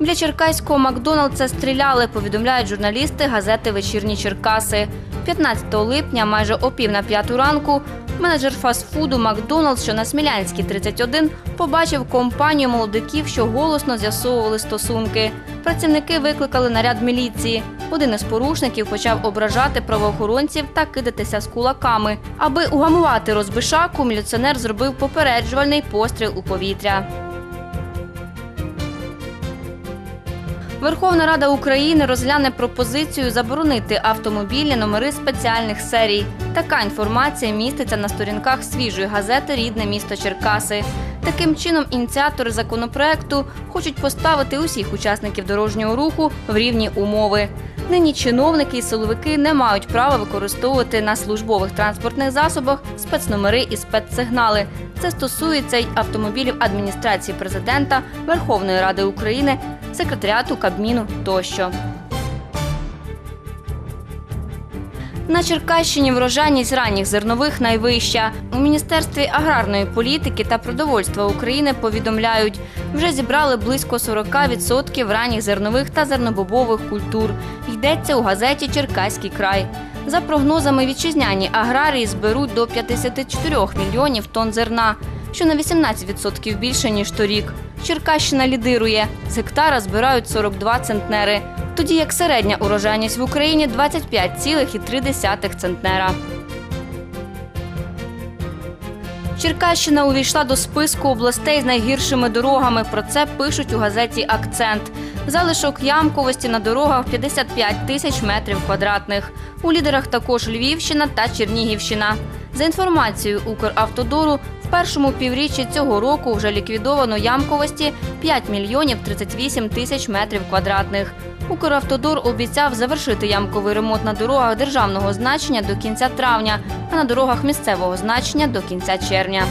Біля черкаського Макдоналдса стріляли, повідомляють журналісти газети Вечірні Черкаси. 15 липня, майже о пів на п'яту ранку, менеджер фастфуду Макдоналдс, що на Смілянській 31, побачив компанію молодиків, що голосно з'ясовували стосунки. Працівники викликали наряд міліції. Один із порушників почав ображати правоохоронців та кидатися з кулаками. Аби угамувати розбишаку, міліціонер зробив попереджувальний постріл у повітря. Верховна Рада України розгляне пропозицію заборонити автомобілі номери спеціальних серій. Така інформація міститься на сторінках свіжої газети Рідне місто Черкаси. Таким чином, ініціатори законопроекту хочуть поставити усіх учасників дорожнього руху в рівні умови. Нині чиновники і силовики не мають права використовувати на службових транспортних засобах спецномери і спецсигнали. Це стосується й автомобілів адміністрації президента, Верховної Ради України, секретаріату Кабміну тощо. На Черкащині врожайність ранніх зернових найвища. У Міністерстві аграрної політики та продовольства України повідомляють, вже зібрали близько 40% ранніх зернових та зернобобових культур. Йдеться у газеті Черкаський край. За прогнозами, вітчизняні аграрії зберуть до 54 мільйонів тонн зерна, що на 18% більше ніж торік. Черкащина лідирує. З гектара збирають 42 центнери, тоді як середня урожайність в Україні 25,3 центнера. Черкащина увійшла до списку областей з найгіршими дорогами. Про це пишуть у газеті Акцент. Залишок ямковості на дорогах 55 тисяч метрів квадратних. У лідерах також Львівщина та Чернігівщина. За інформацією Укравтодору, в першому півріччі цього року вже ліквідовано ямковості 5 мільйонів 38 тисяч метрів квадратних. Укравтодор обіцяв завершити ямковий ремонт на дорогах державного значення до кінця травня, а на дорогах місцевого значення до кінця червня.